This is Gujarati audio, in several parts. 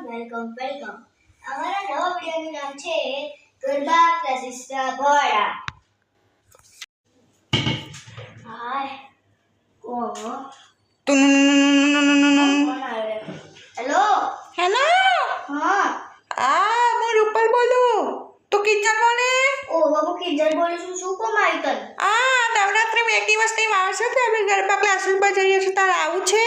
Welcome welcome. અમારા નવા વિડીયોનું નામ છે ગરબા ક્લાસીસના ભોળા. હાય કોણ તું હેલો? હેલો? હા. આ હું રૂપલ બોલું. તું કિચન બોલે? ઓ બાબુ કિચન બોલું છું. શું કોમ આવી તને? આ નવરાત્રી બે દિવસની વાર છે? તો અમે ગરબા પર જઈએ છીએ. તારે આવું છે?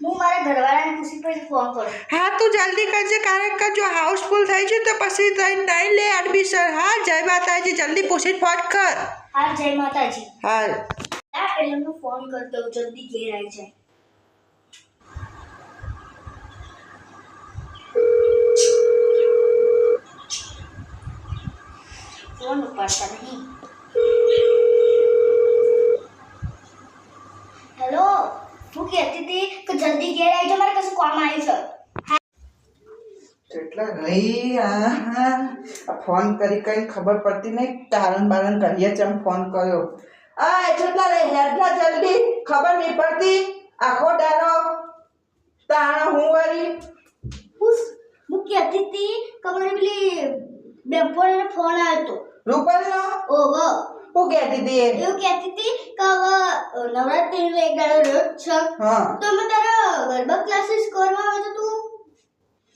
હું મારા ઘરવાળાને પૂછી પછી ફોન કરું. હા તું જલ્દી કરજે કારણ કે જો હાઉસફુલ થઈ છે તો પછી તઈ નહીં લે એડમિશન હા જય માતાજી જલ્દી પૂછીને ફોન કર. હા જય માતાજી. હા. આ ફોન કરતો જલ્દી ઘેર આવી જાય. ફોન ઉપાડતા નહીં હેલો હું કહેતી હતી કે જલ્દી ઘેર આવી જાઓ મારે કશું કામ આવ્યું છે એટલા રહી આ ફોન કરી કઈ ખબર પડતી નહીં. તારણ બારણ કરીએ છે ફોન કર્યો. આ એટલા રે હેડના જલ્દી. ખબર નહીં પડતી. આખો ડારો તાણ હું વળી? હું કહેતી હતી કે મને પેલી બેમ્પોને ફોન આવ્યો રૂપલનો? હતો ઓહો. હું કહેતી હતી હું એવું કહેતી હતી કે હવે નવરાત્રીનો એક દાડો રોજ છે. તો મેં તારા ગરબા ક્લાસીસ કરવા આવે તો તું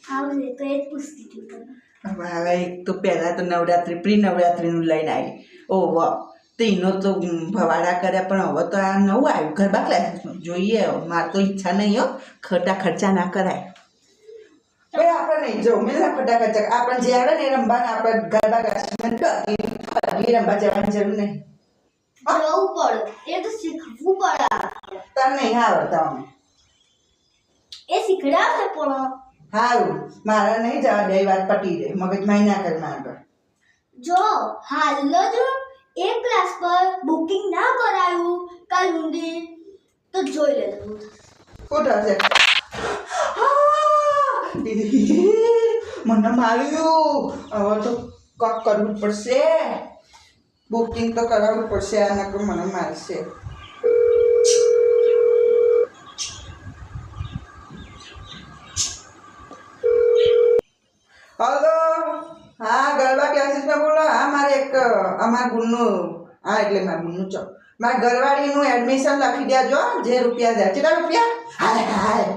આવજે તો એ જ પૂછતી હતી તને. હવે એક તો પહેલાં તો નવરાત્રી પ્રી નવરાત્રીનું લઈને આવી. ઓ વાહ તેનો તો ભવાડા કર્યા પણ હવે તો આ નવું આવ્યું. ગરબા ક્લાસીસમાં જોઈએ. મારે તો ઈચ્છા નહીં હો. ખોટા ખર્ચા ના કરાય. ભાઈ આપણે નહીં જો મેં ખોટા ખર્ચા આપણે જે આવડે ને રમવાના આપણે ગરબા ક્લાસીસમાં ફરી રમવા જવાની જરૂર નહીં. જવું પડે. એ તો શીખવું પડે તાર નહીં આવડતા અમે એ શીખડાવશે પણ. સારું મારે નહીં જવા દે વાત પટી જાય. મગજમાં ના કરી પર. જો હાલ જ એક ક્લાસ પર બુકિંગ ના કરાયું કાલ ઊંડી તો જોઈ લેજો. શું થશે મને માર્યું હવે તો કક કરવું પડશે. બુકિંગ તો કરાવવું પડશે આ નકર મને મારશે. હલો. હા, ગરબા ક્લાસીસમાં બોલો. હા, મારે એક, અમારા ગુણનું, હા, એટલે મારા ગુણનું ચો મારા ઘરવાળીનું એડમિશન લખી દેજો, જે રૂપિયા જાય કેટલા રૂપિયા? હાય હાય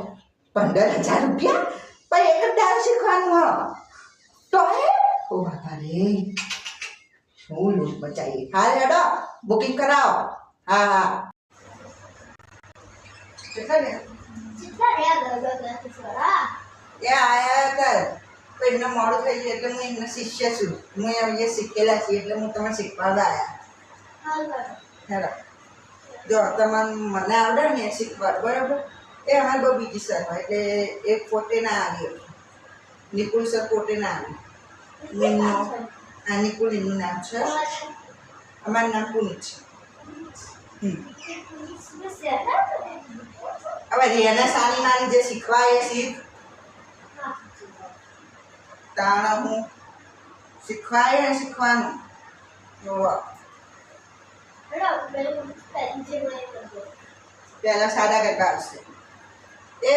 પંદર હજાર રૂપિયા? પણ એક જ દારૂ શીખવાનું હા. તો હે? ઓ બાપા રે. હું લૂંટ બચાવી હા હેડો બુકિંગ કરાવો. હા હા. કેટલા ને કેટલા રહ્યા ગરબા એ આયા હતા. તો એમને મોડું થઈ ગયું એટલે હું એમના શિષ્ય છું. હું અહીંયા શીખેલા છીએ એટલે હું તમને શીખવાડવા આવ્યા હાલ જો તમારે મને આવડે ને શીખવાડ બરાબર? એ અમારે બહુ બીજી સર હોય એટલે એ પોતે ના આવ્યો નિકુલ સર પોતે ના આવ્યું નિમનો આ નિકુલ એમનું નામ છે. અમારું નામ પુનિત છે. હવે રેના સાની માની જે શીખવાય એ શીખ. તાણ હું શીખવાય ને શીખવાનું. પહેલા સાદા ગરબા આવશે. એ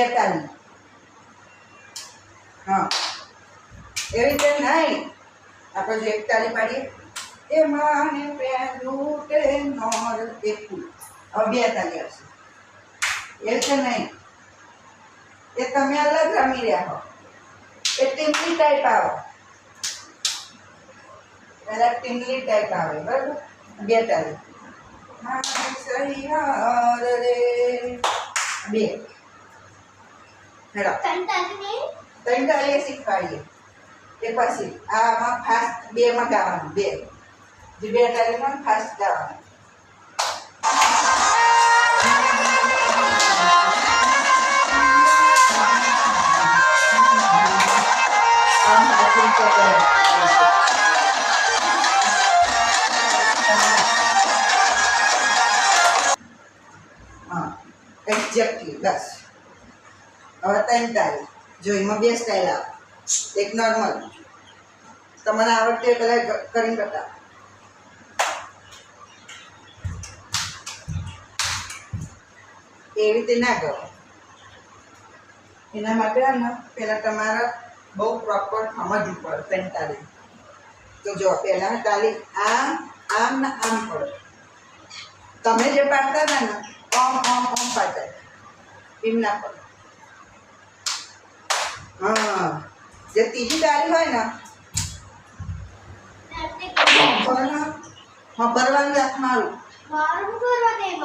બેતાલીસ. હા. એવી રીતે નહીં. આપણે જે એકતાલી પાડીએ એ માને પહેલું તે નોર એકું. હવે બેતાલી આવશે. એ છે નહીં. એ તમે અલગ રમી રહ્યા હો. એ ટીમલી ટાઈપ આવે. પહેલા ટીમલી ટાઈપ આવે, બરાબર? બેતાલી હા સહી હાર રે. બે. Hello. Tanda ni? Tanda ni kaya. Lepas si. Ah, ma pas biar magam biar. dia. biar kali ma pas down. Exactly, that's હવે ત્રણ તારીખ જો એમાં બે સ્ટાઇલ આવે. એક નોર્મલ તમને આવડતી પહેલાં કરીને બતાવો. એવી રીતે ના કરો. એના માટે ને પહેલાં તમારે બહુ પ્રોપર સમજવું પડે ત્રણ તાલીમ. તો જો પહેલાં તાલી આમ આમ ને આમ પડે તમે જે પાડતા હતા ને, ઓમ ઓમ ઓમ પાડતા. એમ ના પડે હા. જે ત્રીજી તારી હોય ને હા ભરવાની રાત મારું.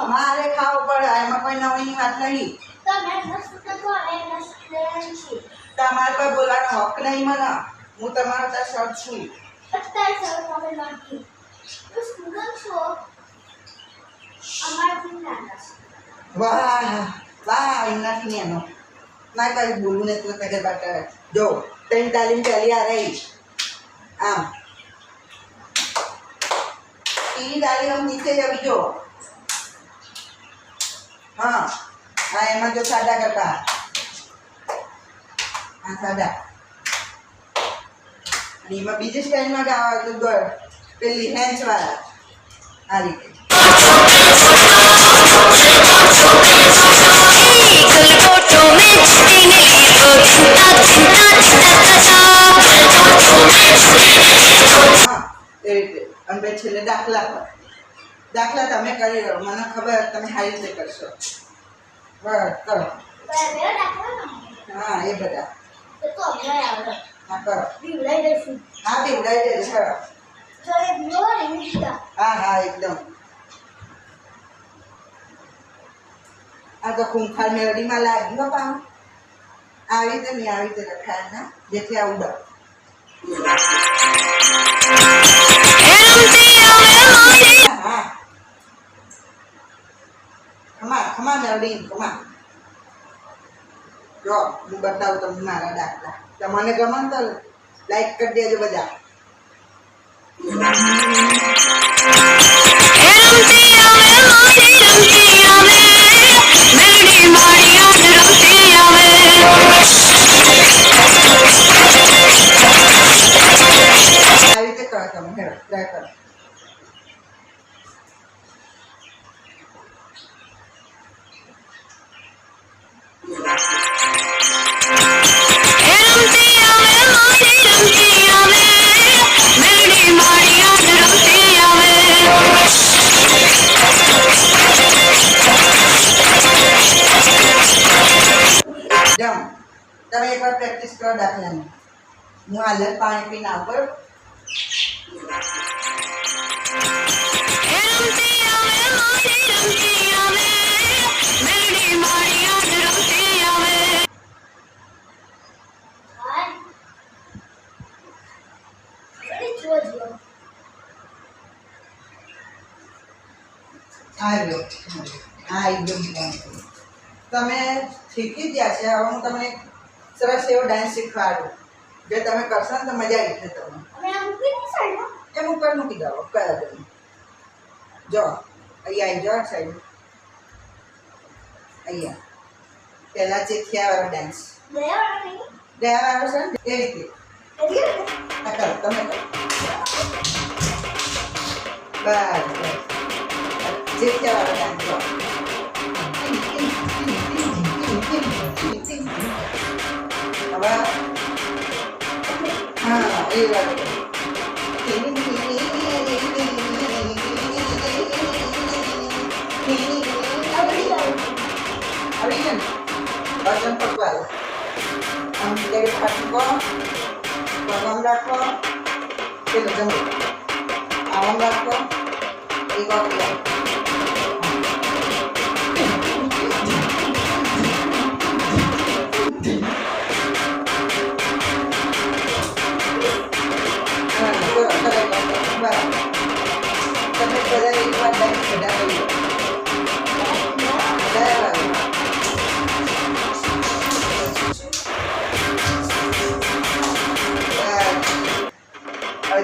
મારું ખાવું પડે એમાં કોઈ નવીની વાત નહીં. તમારે કોઈ બોલવાનો હક નહીં મને. હું તમારો ત્યાં શર્ટ છું. નાના વાહ વાહ એમનાથી નહીં એનો ના કઈ બોલવું નથી તો કઈ બાટ જો ત્રણ તાલીમ ચાલી આ રહી આમ. ઈ તાલીમ આમ નીચે જવી જો. હા. હા, એમાં જો સાદા કરતા. હા, સાદા. અને એમાં બીજી સ્ટાઇલમાં ગાવા તો પેલી હેન્ડ્સ વાળા. આ રીતે. એ રીતે છેલ્લે દાખલા દાખલા તમે કરી લો. મને ખબર તમે સારી રીતે કરશો. બસ કરો. હા, એ બધા. હા, કરો. હા બી દેજો કરો જો એ બીવો ને એવી રીતે હા હા, એકદમ. આ તો ખૂંખાર મેળડીમાં લાગ્યો પામ આવી રીતે નહીં આવી રીતે રખાય ના જેથી આ ઉડા હું. બતાવું તમને મારા દાખલા તમને ગમન તો લાઈક કરી દેજો બધા. આ હાલત પાણી પીને શાંત. તમે શીખી ગયા છે, હવે હું તમને સરસ એવો ડાન્સ શીખવાડું. જે તમે કરશો ને તો મજા આવી જશે તમને અમે આ મૂકી નહીં સાઈડમાં એમ ઉપર મૂકી દો કયા તમે જો અહીંયા આવી જાઓ સાઈડ અહીંયા પહેલાં ચેખિયાવાળો ડાન્સ દયાવાળા નહીં દયાવાળો છે ને એ રીતે એટલે આ કરો તમે કરો બસ બસ ચેખિયાવાળો ડાન્સ જો હવે હા એ વાળો આવડી ગયું આવી છે ને વજન પકવાય આમ જગ્યાએ ફાટકો પગમ રાખો પેલો જમો આમ રાખો એક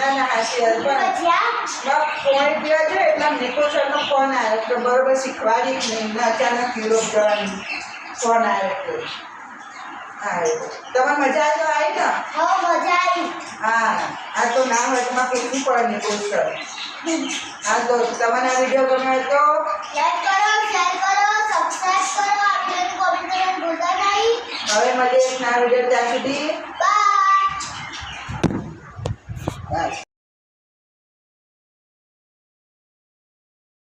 ના ના હાસી વાત પણ ફોન પીવા છે એટલે ફોન આવ્યો તો બરોબર શીખવાડી જ નહીં. અચાનક યુરોપ જવાની ફોન આવ્યો તો. આવ્યો તમારે મજા આવી તો આવી ને? મજા આવી. હા આ તો નામ તમારે કેટલું પડે ને સર. હા તો તમને આ વીડિયો ગમ્યો તો લાઈક કરો શેર કરો સબસ્ક્રાઇબ કરો. આ કોમેન્ટ કરવાનું ભૂલતા નહીં. હવે મળીએ ના વીડિયો ત્યાં સુધી. By That's